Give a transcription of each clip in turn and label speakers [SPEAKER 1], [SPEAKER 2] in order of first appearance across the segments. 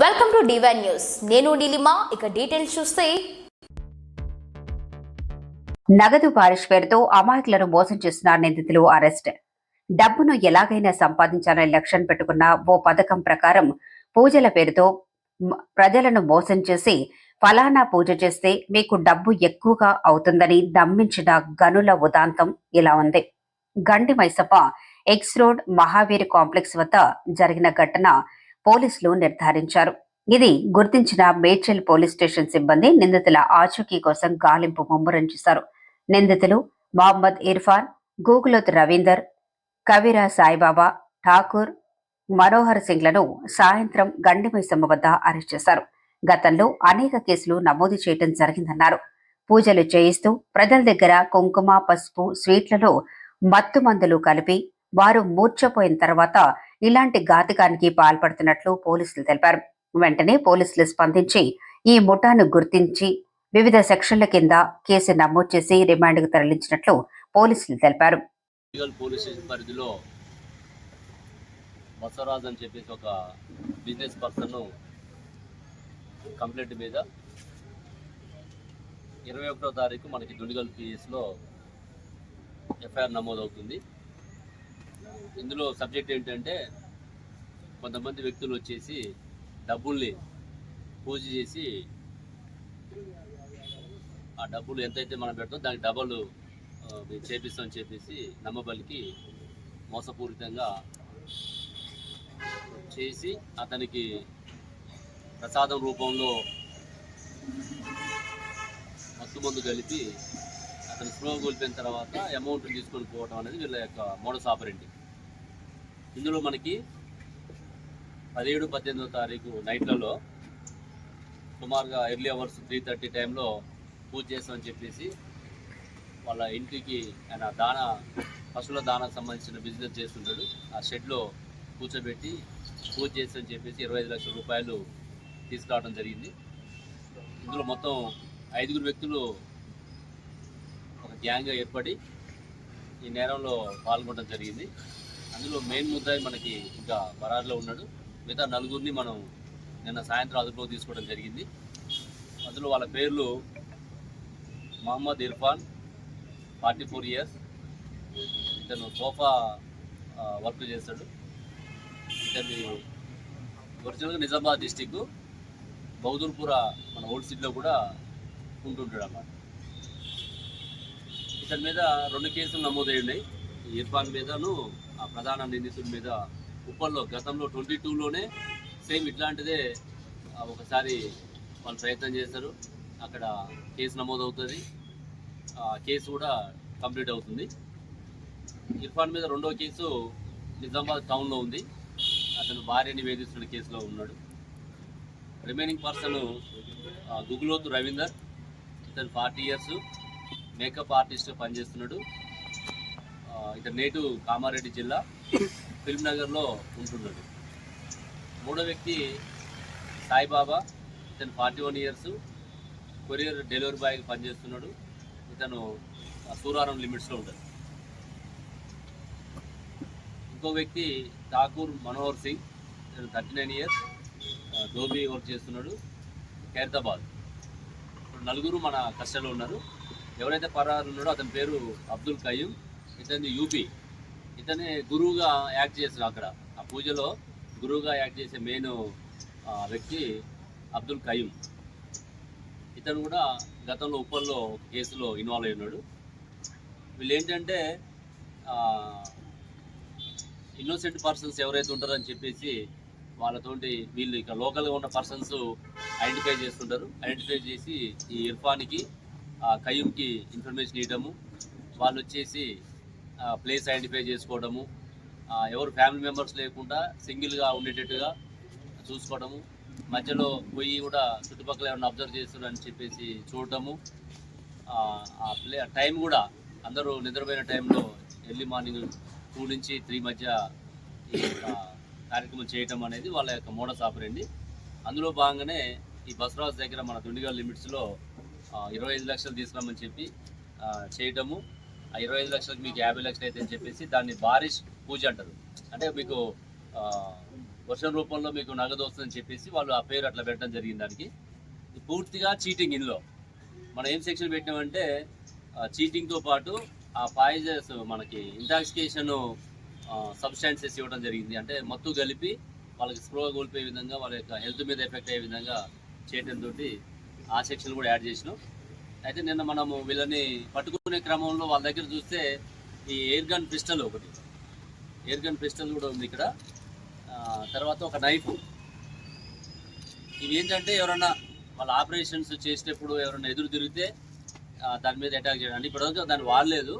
[SPEAKER 1] Welcome to divine news నేను నీలిమా ఇక details చూస్తే.
[SPEAKER 2] నగదు బారిష్ పేరుతో అమాయకులను మోసం చేసిన నిందితులు అరెస్ట్. డబ్బును ఎలాగైనా సంపాదించాలని లక్ష్యం పెట్టుకున్న ఓ పథకం ప్రకారం పూజల పేరుతో ప్రజలను మోసం చేసి ఫలానా పూజ చేస్తే మీకు డబ్బు ఎక్కువగా అవుతుందని నమ్మించిన గనుల ఉదాంతం ఇలా ఉంది. Gandi Maisappa X road Mahavir complex వద్ద జరిగిన ఘటన పోలీసులు నిర్ధారించారు. ఇది గుర్తించిన మేడ్చల్ పోలీస్ స్టేషన్ సిబ్బంది నిందితుల ఆచూకీ కోసం గాలింపు ముమ్మరం చేశారు. నిందితులు మహమ్మద్ ఇర్ఫాన్ గూగులోత్ రవీందర్ కవిరా సాయిబాబా ఠాకూర్ మనోహర్ సింగ్లను సాయంత్రం గండిమైసమ్మ వద్ద అరెస్ట్ చేశారు. గతంలో అనేక కేసులు నమోదు చేయడం జరిగిందన్నారు. పూజలు చేయిస్తూ ప్రజల దగ్గర కుంకుమ పసుపు స్వీట్లలో మత్తు మందులు కలిపి వారు మూర్చపోయిన తర్వాత ఇలాంటి ఘాతకానికి పాల్పడుతున్నట్లు పోలీసులు తెలిపారు. వెంటనే పోలీసులు స్పందించి ఈ ముఠాను గుర్తించి వివిధ సెక్షన్ల కింద కేసు నమోదు చేసి రిమాండ్కు తరలించినట్లు పోలీసులు తెలిపారు.
[SPEAKER 3] పరిధిలో బసవరాజ్ అని చెప్పేసి ఒక బిజినెస్ పర్సన్ కంప్లైంట్ మీద ఇరవై ఒకటో తారీఖు మనకి దుండిగల్ పిఎస్లో ఎఫ్ఐఆర్ నమోదవుతుంది. ఇందులో సబ్జెక్ట్ ఏంటంటే కొంతమంది వ్యక్తులు వచ్చేసి డబ్బుల్ని పూజ చేసి ఆ డబ్బులు ఎంతైతే మనం పెడతాం దానికి డబ్బులు ఆ, మేము చేపిస్తామని చెప్పేసి నమ్మబలికి మోసపూరితంగా చేసి అతనికి ప్రసాదం రూపంలో మత్తు మందు కలిపి అతను స్లో కోల్పోయిన తర్వాత అమౌంట్ తీసుకొని పోవడం అనేది వీళ్ళ యొక్క మోడస్ ఆపరేటింగ్ ఇందులో మనకి పదిహేడు పద్దెనిమిదో తారీఖు నైట్లలో సుమారుగా ఎర్లీ అవర్స్ త్రీ థర్టీ టైంలో పూజ చేస్తామని చెప్పేసి వాళ్ళ ఇంటికి ఆయన దాన పశువుల దానాకు సంబంధించిన బిజినెస్ చేస్తుంటాడు. ఆ షెడ్లో కూర్చోబెట్టి పూజ చేస్తామని చెప్పేసి ఇరవై ఐదు లక్షల రూపాయలు తీసుకురావడం జరిగింది. ఇందులో మొత్తం ఐదుగురు వ్యక్తులు ఒక గ్యాంగ్గా ఏర్పడి ఈ నేరంలో పాల్గొనడం జరిగింది. అందులో మెయిన్ ముద్దాయి మనకి ఇంకా బరార్లో ఉన్నాడు. మిగతా నలుగురిని మనం నిన్న సాయంత్రం అదుపులో తీసుకోవడం జరిగింది. అందులో వాళ్ళ పేర్లు Mohammed Irfan forty four years ఇతను సోఫా వర్క్ చేస్తాడు. ఇతని ఒరిజినల్గా నిజామాబాద్ డిస్టిక్ బౌదూర్పుర మన ఓల్డ్ సిటీలో కూడా ఉంటుంటాడు అన్నమాట ఇతని మీద రెండు కేసులు నమోదయ్యాయి ఉన్నాయి ఈ ఇర్ఫాన్ మీదను ప్రధాన నిందితుడి మీద ఉప్పల్లో గతంలో ట్వంటీ టూలోనే సేమ్ ఇట్లాంటిదే ఒకసారి వాళ్ళు ప్రయత్నం చేస్తారు అక్కడ కేసు నమోదవుతుంది. ఆ కేసు కూడా కంప్లీట్ అవుతుంది. ఇర్ఫాన్ మీద రెండో కేసు నిజామాబాద్ టౌన్లో ఉంది. అతను భార్యని వేధిస్తున్న కేసులో ఉన్నాడు. Remaining person Guguloth Ravinder. ఇతను ఫార్టీ ఇయర్స్ మేకప్ ఆర్టిస్ట్ పనిచేస్తున్నాడు. ఇతను నేటు కామారెడ్డి జిల్లా ఫిల్మ్ నగర్లో ఉంటున్నాడు. మూడో వ్యక్తి సాయిబాబా ఇతను forty one years courier delivery బాయ్గా పనిచేస్తున్నాడు. ఇతను సూరారం లిమిట్స్లో ఉంటాడు. ఇంకో వ్యక్తి ఠాకూర్ మనోహర్ సింగ్ ఇతను thirty nine years dhobi work చేస్తున్నాడు ఖైరతాబాద్. ఇప్పుడు నలుగురు మన కష్టంలో ఉన్నారు. ఎవరైతే పరారు ఉన్నాడో అతని పేరు అబ్దుల్ కయ్యూమ్ ఇతని యూపీ. ఇతనే గురువుగా యాక్ట్ చేశారు అక్కడ. ఆ పూజలో గురువుగా యాక్ట్ చేసే మెయిన్ వ్యక్తి అబ్దుల్ కయ్యూమ్ ఇతను కూడా గతంలో ఉప్పల్లో కేసులో ఇన్వాల్వ్ అయి ఉన్నాడు. వీళ్ళు ఏంటంటే ఇన్నోసెంట్ పర్సన్స్ ఎవరైతే ఉంటారని చెప్పేసి వాళ్ళతోటి వీళ్ళు ఇక్కడ లోకల్గా ఉన్న పర్సన్స్ ఐడెంటిఫై చేస్తుంటారు. ఐడెంటిఫై చేసి ఈ ఇర్ఫాన్కి ఆ కయ్యూమ్కి ఇన్ఫర్మేషన్ ఇవ్వడము. వాళ్ళు వచ్చేసి ప్లేస్ ఐడెంటిఫై చేసుకోవడము ఎవరు ఫ్యామిలీ మెంబర్స్ లేకుండా సింగిల్గా ఉండేటట్టుగా చూసుకోవడము మధ్యలో పోయి కూడా చుట్టుపక్కల ఏమైనా అబ్జర్వ్ చేస్తున్నారు అని చెప్పేసి చూడటము ఆ, ప్లే టైం కూడా అందరూ నిద్రపోయిన టైంలో ఎర్లీ మార్నింగ్ టూ నుంచి త్రీ మధ్య ఈ కార్యక్రమం చేయటం అనేది వాళ్ళ యొక్క మోడస్ ఆపరండి అందులో భాగంగానే ఈ బస్రాజ్ దగ్గర మన దుండిగల్ లిమిట్స్లో ఇరవై ఐదు లక్షలు తీసుకురామని చెప్పి చేయటము ఇరవై ఐదు లక్షలకు మీకు యాభై లక్షలు అయితే అని చెప్పేసి దాన్ని బారిష్ పూజ అంటారు. అంటే మీకు వర్షం రూపంలో మీకు నగదు వస్తుందని చెప్పేసి వాళ్ళు ఆ పేరు అట్లా పెట్టడం జరిగింది దానికి. పూర్తిగా చీటింగ్ ఇందులో. మనం ఏం సెక్షన్ పెట్టినామంటే చీటింగ్తో పాటు ఆ పాయిజన్స్ మనకి ఇంటాక్సికేషన్ సబ్స్టాన్సెస్ ఇవ్వడం జరిగింది. అంటే మత్తు కలిపి వాళ్ళకి స్ప్రో కోల్పోయే విధంగా వాళ్ళ యొక్క హెల్త్ మీద ఎఫెక్ట్ అయ్యే విధంగా చేయడంతో ఆ సెక్షన్ కూడా యాడ్ చేసినాం. అయితే నిన్న మనము వీళ్ళని పట్టుకునే క్రమంలో వాళ్ళ దగ్గర చూస్తే ఈ ఎయిర్ గన్ పిస్టల్ ఒకటి. ఎయిర్ గన్ పిస్టల్ కూడా ఉంది ఇక్కడ. తర్వాత ఒక నైఫ్. ఇవి ఏంటంటే ఎవరన్నా వాళ్ళ ఆపరేషన్స్ చేసేటప్పుడు ఎవరన్నా ఎదురు తిరిగితే దాని మీద అటాక్ చేయడం. ఇప్పటివరకు దాన్ని వాడలేదు.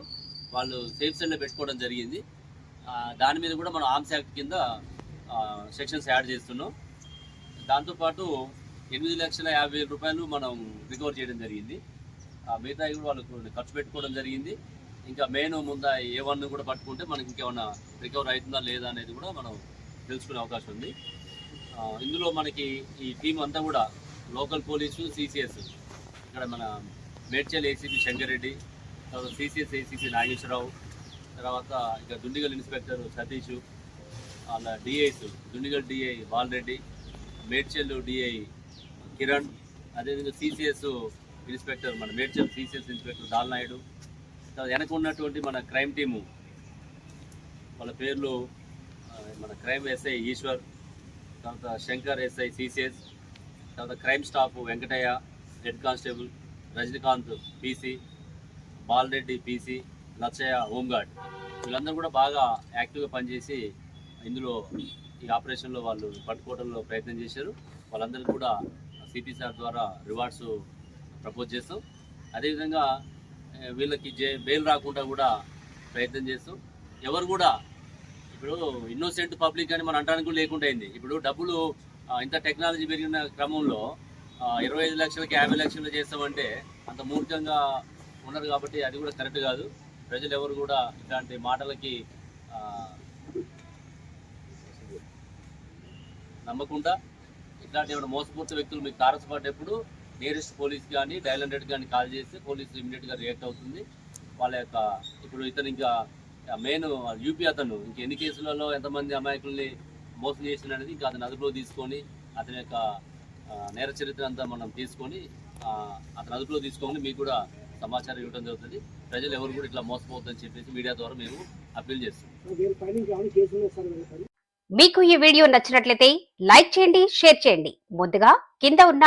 [SPEAKER 3] వాళ్ళు సేఫ్ సెల్లో పెట్టుకోవడం జరిగింది. దాని మీద కూడా మనం ఆర్మ్స్ యాక్ట్ కింద సెక్షన్స్ యాడ్ చేస్తున్నాం. దాంతోపాటు ఎనిమిది లక్షల యాభై వేల రూపాయలు మనం రికవర్ చేయడం జరిగింది. ఆ మిగతా కూడా వాళ్ళు ఖర్చు పెట్టుకోవడం జరిగింది. ఇంకా మెయిన్ ముందా ఏ వన్ కూడా పట్టుకుంటే మనకి ఇంకేమన్నా రికవర్ అవుతుందా లేదా అనేది కూడా మనం తెలుసుకునే అవకాశం ఉంది. ఇందులో మనకి ఈ టీం అంతా కూడా లోకల్ పోలీసు సిసిఎస్ ఇక్కడ మన మేడ్చల్ ఏసీపీ శంకరెడ్డి తర్వాత సిసిఎస్ ఏసీపీ నాగేశ్వరరావు తర్వాత ఇక దుండిగల్ ఇన్స్పెక్టర్ సతీష్ వాళ్ళ DIs Dundigal DI Balareddy Medchal DI Kiran అదేవిధంగా సిసిఎస్ ఇన్స్పెక్టర్ మన మేడ్చల్ సిసిఎస్ ఇన్స్పెక్టర్ దాల్నాయుడు తర్వాత వెనక ఉన్నటువంటి మన క్రైమ్ టీము వాళ్ళ పేర్లు మన క్రైమ్ ఎస్ఐ ఈశ్వర్ తర్వాత శంకర్ ఎస్ఐ సిసిఎస్ తర్వాత crime staff Venkataiah head constable Rajinikanth PC Balareddy PC Lachaiah home guard. వీళ్ళందరూ కూడా బాగా యాక్టివ్గా పనిచేసి ఇందులో ఈ ఆపరేషన్లో వాళ్ళు పట్టుకోవడంలో ప్రయత్నం చేశారు. వాళ్ళందరికీ కూడా సిపి సార్ ద్వారా రివార్డ్స్ ప్రపోజ్ చేస్తాం. అదేవిధంగా వీళ్ళకి జే బెయిల్ రాకుండా కూడా ప్రయత్నం చేస్తాం. ఎవరు కూడా ఇప్పుడు ఇన్నోసెంట్ పబ్లిక్ అని మనం అంటానికి కూడా లేకుండా అయింది. ఇప్పుడు డబ్బులు ఇంత టెక్నాలజీ పెరిగిన క్రమంలో ఇరవై ఐదు లక్షలకి యాభై లక్షలు చేస్తామంటే అంత మూర్ఖంగా ఉన్నారు కాబట్టి అది కూడా కరెక్ట్ కాదు. ప్రజలు ఎవరు కూడా ఇలాంటి మాటలకి నమ్మకుండా ఇట్లాంటి ఏమైనా మోసపూర్త వ్యక్తులు మీకు తారసపడేప్పుడు నియరెస్ట్ పోలీస్ కానీ డైల్ హండ్రెడ్ కానీ కాల్ చేస్తే పోలీసులు ఇమీడియట్గా రియాక్ట్ అవుతుంది. వాళ్ళ యొక్క ఇప్పుడు ఇతను ఇంకా మెయిన్ యూపీ అతను ఇంక ఎన్ని కేసులలో ఎంతమంది అమాయకుల్ని మోసం చేసిన అనేది ఇంకా అతను అదుపులో తీసుకొని అతని యొక్క నేర చరిత్ర అంతా మనం తీసుకొని అతను అదుపులో తీసుకొని మీకు కూడా సమాచారం ఇవ్వడం జరుగుతుంది. ప్రజలు ఎవరు కూడా ఇట్లా మోసపోవద్దని చెప్పేసి మీడియా ద్వారా మేము అప్పీల్ చేస్తాం.
[SPEAKER 2] మీకు ఈ వీడియో నచ్చినట్లయితే లైక్ చేయండి షేర్ చేయండి. ముందుగా కింద ఉన్న